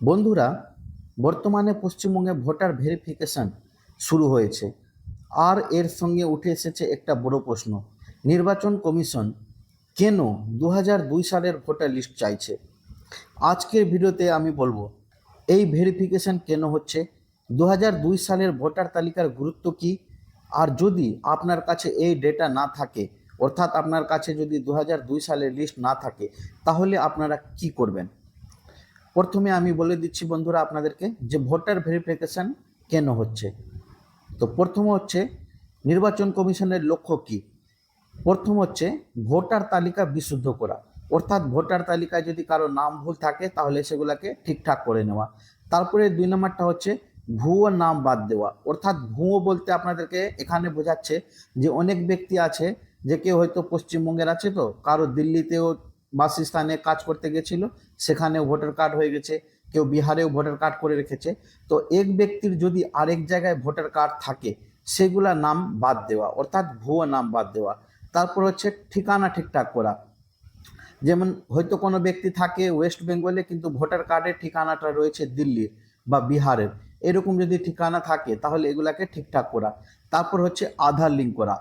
বন্ধুরা, বর্তমানে পশ্চিমবঙ্গে ভোটার ভেরিফিকেশন শুরু হয়েছে। আর এর সঙ্গে উঠে এসেছে একটা বড় প্রশ্ন, নির্বাচন কমিশন কেন দু সালের ভোটার লিস্ট চাইছে? আজকের ভিডিওতে আমি বলব, এই ভেরিফিকেশন কেন হচ্ছে? দু সালের ভোটার তালিকার গুরুত্ব কী? আর যদি আপনার কাছে এই ডেটা না থাকে, অর্থাৎ আপনার কাছে যদি দু সালের লিস্ট না থাকে, তাহলে আপনারা কি করবেন? প্রথমে আমি বলে দিচ্ছি বন্ধুরা আপনাদেরকে যে ভোটার ভেরিফিকেশন কেন হচ্ছে? তো প্রথম হচ্ছে নির্বাচন কমিশনের লক্ষ্য কি? প্রথম হচ্ছে ভোটার তালিকা বিশুদ্ধ করা। অর্থাৎ ভোটার তালিকায় যদি কারও নাম ভুল থাকে তাহলে সেগুলোকে ঠিকঠাক করে নেওয়া। তারপরে দুই নম্বরটা হচ্ছে ভুয়ো নাম বাদ দেওয়া। অর্থাৎ ভুয়ো বলতে আপনাদেরকে এখানে বোঝাচ্ছে যে অনেক ব্যক্তি আছে যে কেউ হয়তো পশ্চিমবঙ্গের আছে তো, কারও দিল্লিতেও বাসস্থানে কাজ করতে গেছিল, সেখানেও ভোটার কার্ড হয়ে গেছে, কেউ বিহারেও ভোটার কার্ড করে রেখেছে। তো এক ব্যক্তির যদি আরেক জায়গায় ভোটার কার্ড থাকে, সেগুলা নাম বাদ দেওয়া, অর্থাৎ ভুয়ো নাম বাদ দেওয়া। তারপর হচ্ছে ঠিকানা ঠিকঠাক করা। যেমন হয়তো কোনো ব্যক্তি থাকে ওয়েস্ট বেঙ্গলে, কিন্তু ভোটার কার্ডের ঠিকানাটা রয়েছে দিল্লির বা বিহারের। এরকম যদি ঠিকানা থাকে, তাহলে এগুলাকে ঠিকঠাক করা। তারপর হচ্ছে আধার লিঙ্ক করা।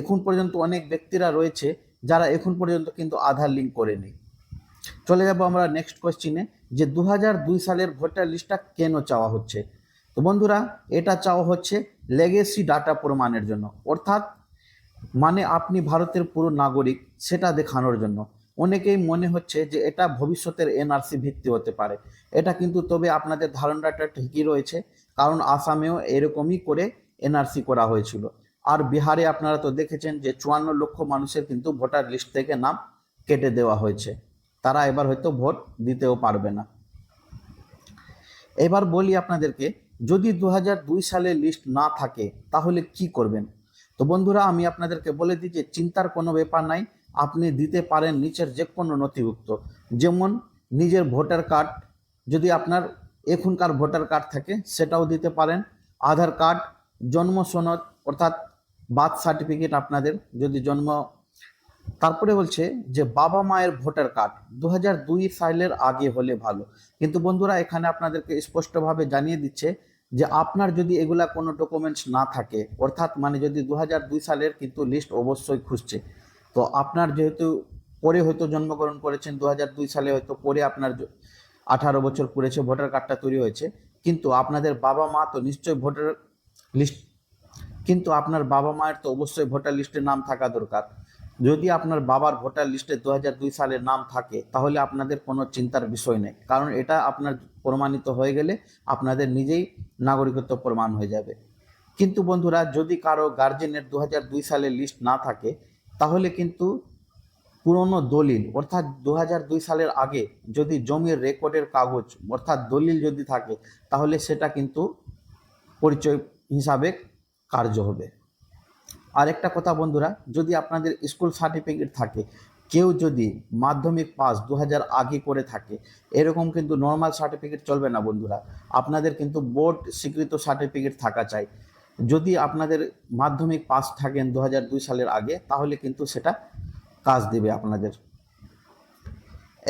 এখন পর্যন্ত অনেক ব্যক্তিরা রয়েছে যারা এখন পর্যন্ত কিন্তু আধার লিঙ্ক করেনি। চলে যাব আমরা নেক্সট কোশ্চিনে যে দু দুই সালের ভোটার লিস্টটা কেন চাওয়া হচ্ছে? তো বন্ধুরা, এটা চাওয়া হচ্ছে লেগেসি ডাটা প্রমাণের জন্য। অর্থাৎ মানে আপনি ভারতের পুরো নাগরিক, সেটা দেখানোর জন্য। অনেকেই মনে হচ্ছে যে এটা ভবিষ্যতের এনআরসি ভিত্তি হতে পারে। এটা কিন্তু তবে আপনাদের ধারণাটা ঠিকই রয়েছে, কারণ আসামেও এরকমই করে এনআরসি করা হয়েছিল। আর বিহারে আপনারা তো দেখেছেন যে চুয়ান্ন লক্ষ মানুষের কিন্তু ভোটার লিস্ট থেকে নাম কেটে দেওয়া হয়েছে। তারা এবার হয়তো ভোট দিতেও পারবে না। এবার বলি আপনাদেরকে, যদি দু দুই সালের লিস্ট না থাকে, তাহলে কি করবেন? তো বন্ধুরা, আমি আপনাদেরকে বলে দিই যে চিন্তার কোনো ব্যাপার নাই, আপনি দিতে পারেন নিচের যে কোনো নথিভুক্ত। যেমন নিজের ভোটার কার্ড, যদি আপনার এখনকার ভোটার কার্ড থাকে, সেটাও দিতে পারেন। আধার কার্ড, জন্ম সনদ, অর্থাৎ বার্থ সার্টিফিকেট আপনাদের, যদি জন্ম, তারপরে বলছে যে বাবা মায়ের ভোটার কার্ড দু দুই সালের আগে হলে ভালো। কিন্তু বন্ধুরা, এখানে আপনাদেরকে স্পষ্টভাবে জানিয়ে দিচ্ছে যে আপনার যদি এগুলা কোনো ডকুমেন্টস না থাকে, অর্থাৎ মানে যদি দু দুই সালের কিন্তু লিস্ট অবশ্যই খুঁজছে, তো আপনার যেহেতু পরে হয়তো জন্মগ্রহণ করেছেন দু দুই সালে হয়তো পরে আপনার আঠারো বছর পুরেছে, ভোটার কার্ডটা তৈরি হয়েছে, কিন্তু আপনাদের বাবা মা তো নিশ্চয়ই ভোটার লিস্ট কিন্তু আপনার বাবা মায়ের তো অবশ্যই ভোটার লিস্টে নাম থাকা দরকার। যদি আপনার বাবার ভোটার লিস্টে দু দুই সালের নাম থাকে, তাহলে আপনাদের কোনো চিন্তার বিষয় নেই। কারণ এটা আপনার প্রমাণিত হয়ে গেলে আপনাদের নিজেই নাগরিকত্ব প্রমাণ হয়ে যাবে। কিন্তু বন্ধুরা, যদি কারও গার্জেনের দু দুই সালের লিস্ট না থাকে, তাহলে কিন্তু পুরনো দলিল, অর্থাৎ দু দুই সালের আগে যদি জমির রেকর্ডের কাগজ, অর্থাৎ দলিল যদি থাকে, তাহলে সেটা কিন্তু পরিচয় হিসাবে কার্য হবে। আরেকটা কথা বন্ধুরা, যদি আপনাদের স্কুল সার্টিফিকেট থাকে, কেউ যদি মাধ্যমিক পাস দু হাজার আগে করে থাকে, এরকম কিন্তু নর্মাল সার্টিফিকেট চলবে না বন্ধুরা। আপনাদের কিন্তু বোর্ড স্বীকৃত সার্টিফিকেট থাকা চাই। যদি আপনাদের মাধ্যমিক পাস থাকেন দু দুই সালের আগে, তাহলে কিন্তু সেটা কাজ দেবে আপনাদের।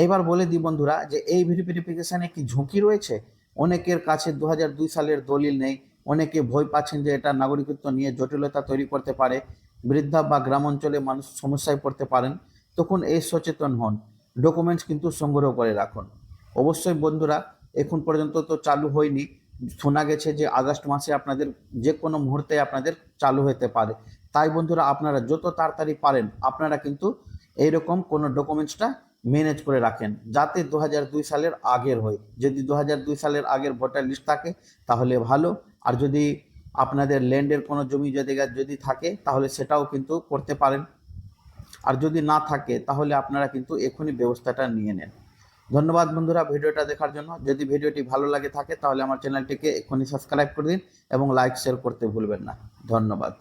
এইবার বলে দিই বন্ধুরা, যে এই ভেরিফিকেশানে কি ঝুঁকি রয়েছে? অনেকের কাছে দু দুই সালের দলিল নেই অনেকে ভয় পাচ্ছেন যে এটা নাগরিকত্ব নিয়ে জটিলতা তৈরি করতে পারে, বৃদ্ধা বা গ্রাম অঞ্চলে মানুষ সমস্যায় পড়তে পারেন, তখন এই সচেতন হন। ডকুমেন্টস কিন্তু সংগ্রহ করে রাখুন। অবশ্যই বন্ধুরা, এখন পর্যন্ত তো চালু হয়নি। শোনা গেছে যে আগস্ট মাসে আপনাদের যে কোনো মুহূর্তে আপনাদের চালু হতে পারে। তাই বন্ধুরা, আপনারা যত তাড়াতাড়ি পারেন, আপনারা কিন্তু এইরকম কোনো ডকুমেন্টসটা ম্যানেজ করে রাখেন, যাতে দু সালের আগের হয়। যদি দু সালের আগের ভোটার লিস্ট থাকে, তাহলে ভালো। আর যদি আপনাদের ল্যান্ডের কোনো জমি জায়গা যদি থাকে, তাহলে সেটাও কিন্তু করতে পারেন। আর যদি না থাকে, তাহলে আপনারা কিন্তু এখনই ব্যবস্থাটা নিয়ে নেন। ধন্যবাদ বন্ধুরা ভিডিওটা দেখার জন্য। যদি ভিডিওটি ভালো লাগে থাকে, তাহলে আমার চ্যানেলটিকে এখনই সাবস্ক্রাইব করে দিন এবং লাইক শেয়ার করতে ভুলবেন না। ধন্যবাদ।